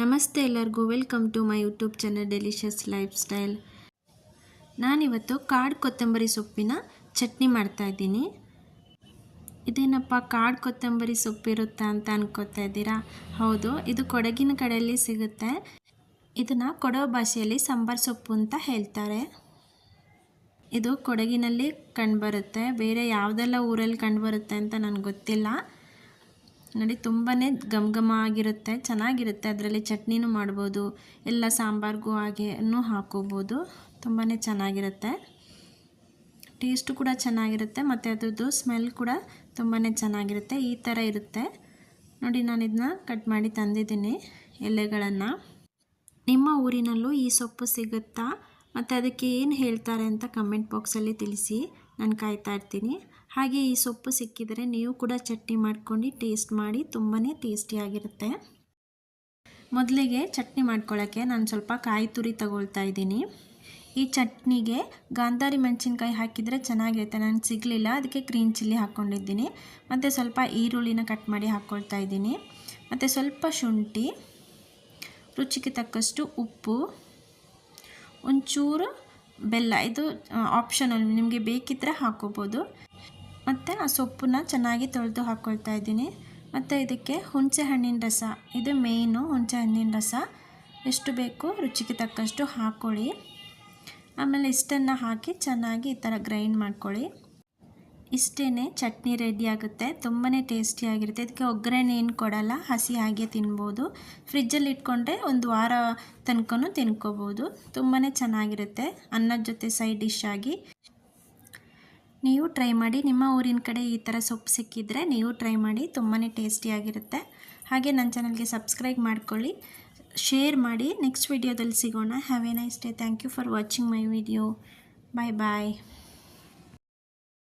ನಮಸ್ತೆ ಎಲ್ಲರಿಗೂ, welcome to my YouTube channel delicious lifestyle. ನಾನಿವತ್ತು ಕಾಡು ಕೊತ್ತಂಬರಿ ಸೊಪ್ಪಿನ ಚಟ್ನಿ ಮಾಡ್ತಾಯಿದ್ದೀನಿ ಇದೇನಪ್ಪ, ಕಾಡು ಕೊತ್ತಂಬರಿ ಸೊಪ್ಪಿರುತ್ತಾ ಅಂತ ಅನ್ಕೋತಾ ಇದ್ದೀರಾ? ಹೌದು, ಇದು ಕೊಡಗಿನ ಕಡೆಯಲ್ಲಿ ಸಿಗುತ್ತೆ. ಇದನ್ನು ಕೊಡೋ ಭಾಷೆಯಲ್ಲಿ ಸಾಂಬಾರ್ ಸೊಪ್ಪು ಅಂತ ಹೇಳ್ತಾರೆ. ಇದು ಕೊಡಗಿನಲ್ಲಿ ಕಂಡುಬರುತ್ತೆ. ಬೇರೆ ಯಾವುದೆಲ್ಲ ಊರಲ್ಲಿ ಕಂಡುಬರುತ್ತೆ ಅಂತ ನನಗೆ ಗೊತ್ತಿಲ್ಲ. ನೋಡಿ ತುಂಬಾ ಘಮ ಘಮ ಆಗಿರುತ್ತೆ ಚೆನ್ನಾಗಿರುತ್ತೆ. ಅದರಲ್ಲಿ ಚಟ್ನಿನೂ ಮಾಡ್ಬೋದು, ಎಲ್ಲ ಸಾಂಬಾರ್ಗೂ ಹಾಗೆನೂ ಹಾಕೋಬೋದು. ತುಂಬಾ ಚೆನ್ನಾಗಿರುತ್ತೆ. ಟೇಸ್ಟು ಕೂಡ ಚೆನ್ನಾಗಿರುತ್ತೆ, ಮತ್ತು ಅದರದ್ದು ಸ್ಮೆಲ್ ಕೂಡ ತುಂಬಾ ಚೆನ್ನಾಗಿರುತ್ತೆ. ಈ ಥರ ಇರುತ್ತೆ. ನೋಡಿ ನಾನು ಇದನ್ನ ಕಟ್ ಮಾಡಿ ತಂದಿದ್ದೀನಿ ಎಲೆಗಳನ್ನು. ನಿಮ್ಮ ಊರಿನಲ್ಲೂ ಈ ಸೊಪ್ಪು ಸಿಗುತ್ತಾ? ಮತ್ತು ಅದಕ್ಕೆ ಏನು ಹೇಳ್ತಾರೆ ಅಂತ ಕಮೆಂಟ್ ಬಾಕ್ಸಲ್ಲಿ ತಿಳಿಸಿ, ನಾನು ಕಾಯ್ತಾ ಇರ್ತೀನಿ. ಹಾಗೆ ಈ ಸೊಪ್ಪು ಸಿಕ್ಕಿದರೆ ನೀವು ಕೂಡ ಚಟ್ನಿ ಮಾಡ್ಕೊಂಡು ಟೇಸ್ಟ್ ಮಾಡಿ ತುಂಬಾ ಟೇಸ್ಟಿಯಾಗಿರುತ್ತೆ ಮೊದಲಿಗೆ ಚಟ್ನಿ ಮಾಡ್ಕೊಳ್ಳೋಕ್ಕೆ ನಾನು ಸ್ವಲ್ಪ ಕಾಯಿ ತುರಿ ತಗೊಳ್ತಾ ಇದ್ದೀನಿ. ಈ ಚಟ್ನಿಗೆ ಗಾಂಧಾರಿ ಮೆಣಸಿನ್ಕಾಯಿ ಹಾಕಿದರೆ ಚೆನ್ನಾಗಿರುತ್ತೆ. ನಾನು ಸಿಗಲಿಲ್ಲ, ಅದಕ್ಕೆ ಗ್ರೀನ್ ಚಿಲ್ಲಿ ಹಾಕ್ಕೊಂಡಿದ್ದೀನಿ. ಮತ್ತು ಸ್ವಲ್ಪ ಈರುಳ್ಳಿನ ಕಟ್ ಮಾಡಿ ಹಾಕ್ಕೊಳ್ತಾ ಇದ್ದೀನಿ. ಮತ್ತು ಸ್ವಲ್ಪ ಶುಂಠಿ, ರುಚಿಗೆ ತಕ್ಕಷ್ಟು ಉಪ್ಪು ಒಂಚೂರು ಬೆಲ್ಲ, ಇದು ಆಪ್ಷನಲ್ ನಿಮಗೆ ಬೇಕಿದ್ದರೆ ಹಾಕೋಬೋದು. ಮತ್ತು ಆ ಸೊಪ್ಪನ್ನ ಚೆನ್ನಾಗಿ ತೊಳೆದು ಹಾಕ್ಕೊಳ್ತಾ ಇದ್ದೀನಿ. ಮತ್ತು ಇದಕ್ಕೆ ಹುಣಸೆ ಹಣ್ಣಿನ ರಸ, ಇದು ಮೇಯ್ನು ಹುಣಸೆ ಹಣ್ಣಿನ ರಸ. ಎಷ್ಟು ಬೇಕು ರುಚಿಗೆ ತಕ್ಕಷ್ಟು ಹಾಕ್ಕೊಳ್ಳಿ ಆಮೇಲೆ ಇಷ್ಟನ್ನು ಹಾಕಿ ಚೆನ್ನಾಗಿ ಈ ಥರ ಗ್ರೈಂಡ್ ಮಾಡ್ಕೊಳ್ಳಿ. ಇಷ್ಟೇ ಚಟ್ನಿ ರೆಡಿ ಆಗುತ್ತೆ. ತುಂಬಾ ಟೇಸ್ಟಿಯಾಗಿರುತ್ತೆ ಇದಕ್ಕೆ ಒಗ್ಗರಣೆ ಏನು ಕೊಡಲ್ಲ, ಹಸಿ ಹಾಗೆ ತಿನ್ಬೋದು. ಫ್ರಿಜ್ಜಲ್ಲಿ ಇಟ್ಕೊಂಡ್ರೆ ಒಂದು ವಾರ ತನಕನೂ ತಿನ್ಕೋಬೋದು. ತುಂಬಾ ಚೆನ್ನಾಗಿರುತ್ತೆ ಅನ್ನದ ಜೊತೆ ಸೈಡ್ ಡಿಶ್ ಆಗಿ. ನೀವು ಟ್ರೈ ಮಾಡಿ, ನಿಮ್ಮ ಊರಿನ ಕಡೆ ಈ ಥರ ಸೊಪ್ಪು ಸಿಕ್ಕಿದರೆ ನೀವು ಟ್ರೈ ಮಾಡಿ ತುಂಬಾ ಟೇಸ್ಟಿಯಾಗಿರುತ್ತೆ ಹಾಗೆ ನನ್ನ ಚಾನಲ್ಗೆ ಸಬ್ಸ್ಕ್ರೈಬ್ ಮಾಡ್ಕೊಳ್ಳಿ. ಶೇರ್ ಮಾಡಿ. ನೆಕ್ಸ್ಟ್ ವಿಡಿಯೋದಲ್ಲಿ ಸಿಗೋಣ. Have a nice day thank you for watching my video bye bye